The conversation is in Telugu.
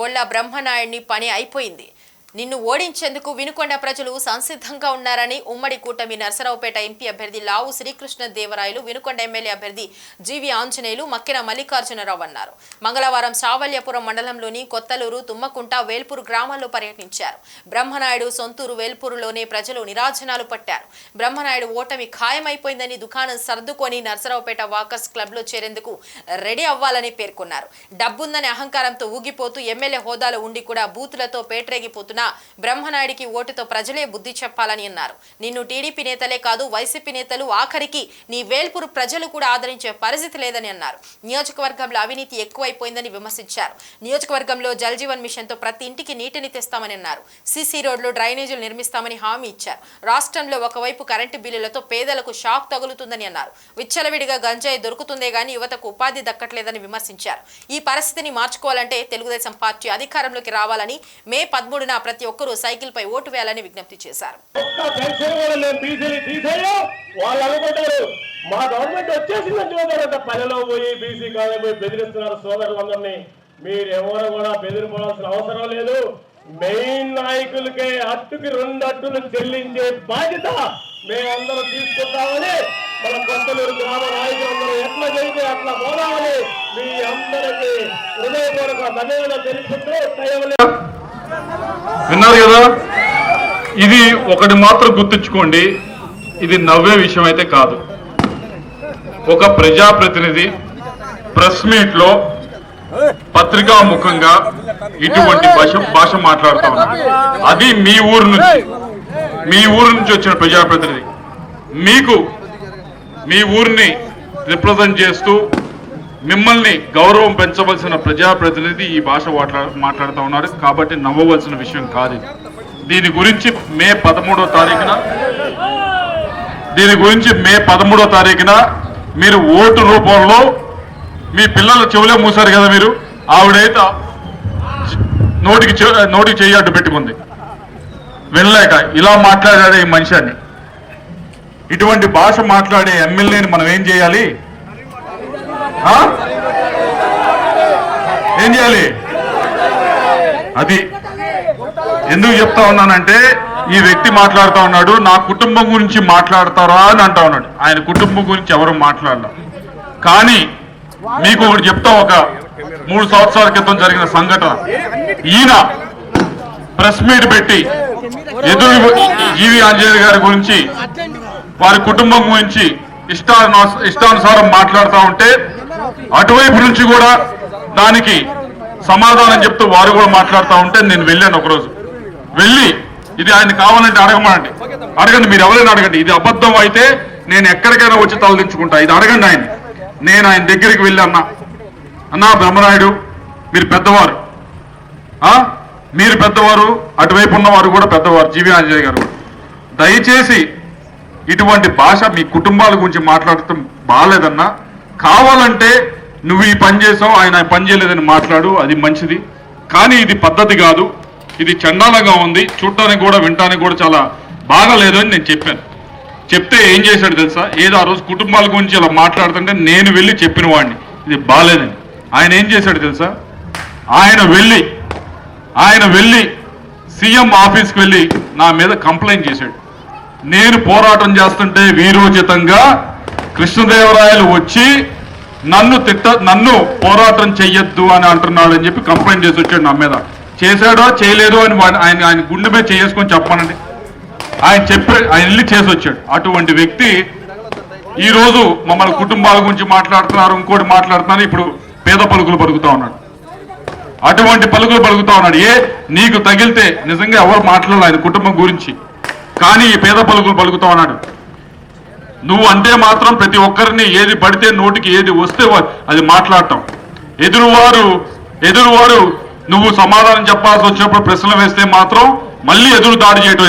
బొల్ల బ్రహ్మనాయుడిని పని అయిపోయింది. నిన్ను ఓడించేందుకు వినుకొండ ప్రజలు సంసిద్ధంగా ఉన్నారని ఉమ్మడి కూటమి నరసరావుపేట ఎంపీ అభ్యర్థి లావు శ్రీకృష్ణ దేవరాయలు వినుకొండ ఎమ్మెల్యే అభ్యర్థి జీవి ఆంజనేయులు మక్కిన మల్లికార్జునరావు అన్నారు. మంగళవారం సావల్యపురం మండలంలోని కొత్తలూరు తుమ్మకుంట వేల్పూరు గ్రామాల్లో పర్యటించారు. బ్రహ్మనాయుడు సొంతూరు వేల్పూరులోనే ప్రజలు నిరాజనాలు పట్టారు. బ్రహ్మనాయుడు ఓటమి ఖాయమైపోయిందని దుకాణం సర్దుకొని నరసరావుపేట వాకర్స్ క్లబ్లో చేరేందుకు రెడీ అవ్వాలని పేర్కొన్నారు. డబ్బుందనే అహంకారంతో ఊగిపోతూ ఎమ్మెల్యే హోదాలో ఉండి కూడా బూతులతో పేట్రేగిపోతున్న బ్రహ్మనాయుడికి ఓటుతో ప్రజలే బుద్ధి చెప్పాలని అన్నారు. నిన్ను టీడీపీ నేతలే కాదు వైసీపీ నేతలు ఆఖరికి నీ వేల్పూరు ప్రజలు కూడా ఆదరించే పరిస్థితి లేదని అన్నారు. నియోజకవర్గంలో అవినీతి ఎక్కువైపోయిందని విమర్శించారు. నియోజకవర్గంలో జల్ జీవన్ మిషన్తో ప్రతి ఇంటికి నీటిని తెస్తామని అన్నారు. సీసీ రోడ్లు డ్రైనేజీలు నిర్మిస్తామని హామీ ఇచ్చారు. రాష్ట్రంలో ఒకవైపు కరెంటు బిల్లులతో పేదలకు షాక్ తగులుతుందని అన్నారు. విచ్చలవిడిగా గంజాయి దొరుకుతుందే గాని యువతకు ఉపాధి దక్కట్లేదని విమర్శించారు. ఈ పరిస్థితిని మార్చుకోవాలంటే తెలుగుదేశం పార్టీ అధికారంలోకి రావాలని మే పదమూడున ప్రతి ఒక్కరూ సైకిల్ పై ఓటు వేయాలని విజ్ఞప్తి చేశారు. వాళ్ళు మా గవర్నమెంట్ వచ్చేసిందని చూడాలంట పల్లెలో పోయి బీసీ కాలేజ్ పోయి బెదిరిస్తున్నారు సోదరులందరినీ. మీరు ఎవరు కూడా బెదిరిపోవాల్సిన అవసరం లేదు. మెయిన్ నాయకులకే అట్టుకి రెండు అట్టులు చెల్లించే బాధ్యత మేమందరం తీసుకుంటామని మన కొత్తలూరు గ్రామ నాయకులందరూ ఎట్లా జరిగితే అట్లా పోదామని మీ అందరికీ హృదయపూర్వక ధన్యవాదాలు తెలుసుకుంటూ విన్నారు కదా? ఇది ఒకటి మాత్రం గుర్తుంచుకోండి. ఇది నవ్వే విషయం అయితే కాదు. ఒక ప్రజాప్రతినిధి ప్రెస్ మీట్లో పత్రికా ముఖంగా ఇటువంటి భాష భాష మాట్లాడుతూ అది మీ ఊరు నుంచి మీ ఊరు నుంచి వచ్చిన ప్రజాప్రతినిధి. మీకు మీ ఊరిని రిప్రజెంట్ చేస్తూ మిమ్మల్ని గౌరవం పెంచవలసిన ప్రజాప్రతినిధి ఈ భాష మాట్లా మాట్లాడుతూ ఉన్నారు. కాబట్టి నవ్వవలసిన విషయం కాదు దీని గురించి మే పదమూడో తారీఖున దీని గురించి మే పదమూడో తారీఖున మీరు ఓటు రూపంలో మీ పిల్లల చెవులే మూసారు కదా మీరు? ఆవిడైతే నోటికి నోటికి చెయ్యి అడ్డు పెట్టుకుంది. వినలేక ఇలా మాట్లాడాడే ఈ మనిషి ఇటువంటి భాష మాట్లాడే ఎమ్మెల్యేని మనం ఏం చేయాలి? ఏం చేయాలి? అది. ఎందుకు చెప్తా ఉన్నానంటే ఈ వ్యక్తి మాట్లాడుతా ఉన్నాడు నా కుటుంబం గురించి మాట్లాడతారా అని అంటా ఉన్నాడు. ఆయన కుటుంబం గురించి ఎవరు మాట్లాడలే? కానీ మీకు ఒకటి చెప్తా ఒక మూడు సంవత్సరాల క్రితం జరిగిన సంఘటన. ఈయన ప్రెస్ మీట్ పెట్టి ఎదురు జీవి ఆంజనేయ గారి గురించి వారి కుటుంబం గురించి ఇష్టాను ఇష్టానుసారం మాట్లాడుతూ ఉంటే అటువైపు నుంచి కూడా దానికి సమాధానం చెప్తూ వారు కూడా మాట్లాడుతూ ఉంటే నేను వెళ్ళాను ఒకరోజు. వెళ్ళి ఇది ఆయన కావాలంటే అడగమండి. అడగండి మీరు ఎవరైనా అడగండి. ఇది అబద్ధం అయితే నేను ఎక్కడికైనా వచ్చి తలదించుకుంటా. ఇది అడగండి ఆయన నేను ఆయన దగ్గరికి వెళ్ళి అన్నా అన్నా బ్రహ్మనాయుడు మీరు పెద్దవారు. మీరు పెద్దవారు అటువైపు ఉన్నవారు కూడా పెద్దవారు. జీవి ఆంజనేయ గారు. దయచేసి ఇటువంటి భాష మీ కుటుంబాల గురించి మాట్లాడటం బాగాలేదన్నా కావాలంటే నువ్వు ఈ పని చేసావు ఆయన పని చేయలేదని మాట్లాడు అది మంచిది. కానీ ఇది పద్ధతి కాదు. ఇది చండాలంగా ఉంది. చూడటానికి కూడా వినటానికి కూడా చాలా బాగలేదు అని నేను చెప్పాను. చెప్తే ఏం చేశాడు తెలుసా? ఏదో ఆ రోజు కుటుంబాల గురించి ఇలా మాట్లాడుతుంటే నేను వెళ్ళి చెప్పిన వాడిని. ఇది బాగాలేదని. ఆయన ఏం చేశాడు తెలుసా? ఆయన వెళ్ళి ఆయన వెళ్ళి సీఎం ఆఫీస్కి వెళ్ళి నా మీద కంప్లైంట్ చేశాడు. నేను పోరాటం చేస్తుంటే వీరోచితంగా కృష్ణదేవరాయలు వచ్చి నన్ను తిట్ట నన్ను పోరాటం చెయ్యొద్దు అని అంటున్నాడు అని చెప్పి కంప్లైంట్ చేసి వచ్చాడు నా మీద. చేశాడో చేయలేదో అని ఆయన ఆయన గుండె మీద చేసుకొని చెప్పానండి. ఆయన చెప్పి ఆయన వెళ్ళి చేసి వచ్చాడు. అటువంటి వ్యక్తి ఈరోజు మమ్మల్ని కుటుంబాల గురించి మాట్లాడుతున్నారు ఇంకోటి మాట్లాడుతున్నారు ఇప్పుడు పేద పలుకులు పలుకుతా ఉన్నాడు. అటువంటి పలుకులు పలుకుతా ఉన్నాడు. ఏ నీకు తగిలితే నిజంగా ఎవరు మాట్లాడాలి ఆయన కుటుంబం గురించి. కానీ ఈ పేద పలుకులు పలుకుతా ఉన్నాడు. నువ్వు అంటే మాత్రం ప్రతి ఒక్కరిని ఏది పడితే నోటికి ఏది వస్తే అది మాట్లాడటం. ఎదురువారు ఎదురువారు నువ్వు సమాధానం చెప్పాల్సి వచ్చినప్పుడు ప్రశ్నలు వేస్తే మాత్రం మళ్ళీ ఎదురు దాడి చేయటం